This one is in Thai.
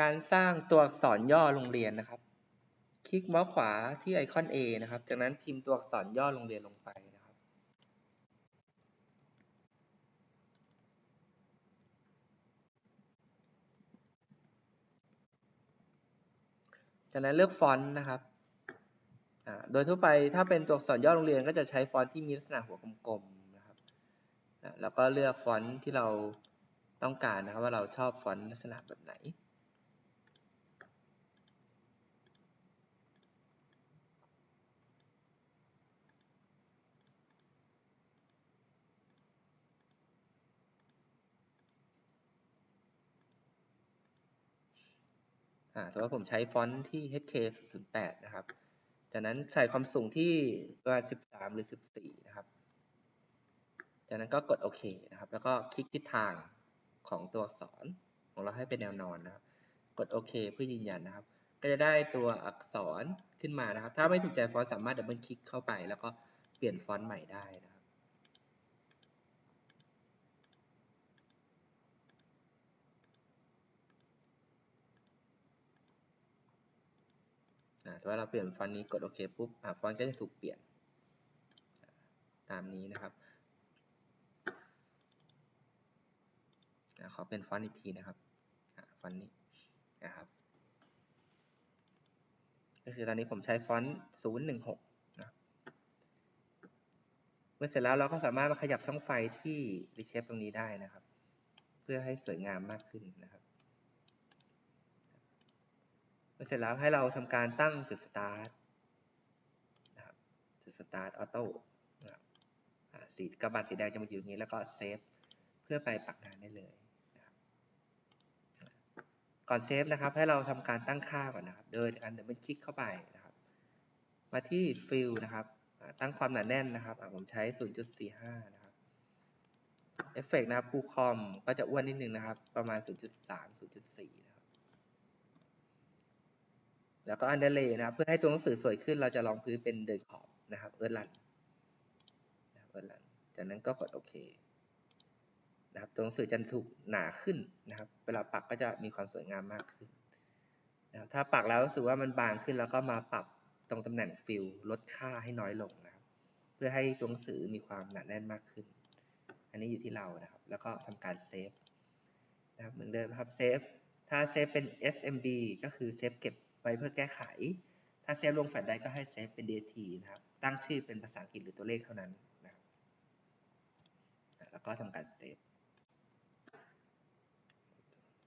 การสร้างตัวอักษรย่อโรงเรียนนะครับ คลิกเมาส์ขวาที่ไอคอน A นะครับ จากนั้นพิมพ์ตัวอักษรย่อโรงเรียนลงไปนะครับ จากนั้นเลือกฟอนต์นะครับ โดยทั่วไปถ้าเป็นตัวอักษรย่อโรงเรียนก็จะใช้ฟอนต์ที่มีลักษณะหัวกลมๆนะครับ แล้วก็เลือกฟอนต์ที่เราต้องการนะครับว่าเราชอบฟอนต์ลักษณะแบบไหน อ่าสมมติว่าผมใช้ฟอนต์ที่ HK 008นะครับ จากนั้นใส่ความสูงที่ประมาณ13 หรือ 14 นะครับ จากนั้นก็กดโอเคนะครับ แล้วก็คลิกทิศทางของตัวอักษรของเราให้เป็นแนวนอนนะครับ กดโอเคเพื่อยืนยันนะครับ ก็จะได้ตัวอักษรขึ้นมานะครับ ถ้าไม่ถูกใจฟอนต์สามารถดับเบิลคลิกเข้าไป แล้วก็เปลี่ยนฟอนต์ใหม่ได้นะ ครับอ่าถ้าเราเปลี่ยนฟอนต์นี้กดโอเคปุ๊บอฟอนต์ก็จะถูกเปลี่ยนตามนี้นะครับขอเป็นฟอนต์อีกทีนะครับฟอนต์นี้นะครับ ก็คือตอนนี้ผมใช้ฟอนต์016นะเมื่อเสร็จแล้วเราก็สามารถมาขยับช่องไฟที่ reshape ตรงนี้ได้นะครับ เพื่อให้สวยงามมากขึ้นนะครับ เมื่อเสร็จแล้วให้เราทำการตั้งจุดสตาร์ทนะครับจุดสตาร์ทออโต้นะครับสีกระบาดสีแดงจะมาอยู่อย่างนี้แล้วก็เซฟเพื่อไปปักงานได้เลยนะครับก่อนเซฟนะครับให้เราทำการตั้งค่าก่อนนะครับ โดยการเดินคลิกเข้าไปนะครับ มาที่ฟิลนะครับตั้งความหนาแน่นนะครับผมใช้ 0.45 นะครับเอฟเฟกนะครับคูคอมก็จะอ้วนนิดนึงนะครับ ประมาณ 0.3 0.4 นะครับ แล้วก็อันเดอร์เลย์นะครับ เพื่อให้ตัวหนังสือสวยขึ้น เราจะลองพื้นเป็นเดินขอบนะครับเอิร์ธรันนะครับเอิร์ธรันจากนั้นก็กดโอเคนะครับตัวหนังสือจะถูกหนาขึ้นนะครับ เวลาปักก็จะมีความสวยงามมากขึ้นนะครับถ้าปักแล้วรู้สึกว่ามันบางขึ้นแล้วก็มาปรับตรงตำแหน่งฟิลลดค่าให้น้อยลงนะครับ เพื่อให้ตัวหนังสือมีความหนาแน่นมากขึ้น อันนี้อยู่ที่เรานะครับ แล้วก็ทำการเซฟนะครับเหมือนเดิมครับเซฟถ้าเซฟเป็น SMB ก็คือเซฟเก็บ ไว้เพื่อแก้ไข ถ้าเซฟลงแฟลชไดก็ให้เซฟเป็น DT นะครับ ตั้งชื่อเป็นภาษาอังกฤษหรือตัวเลขเท่านั้นนะครับแล้วก็ทำการเซฟ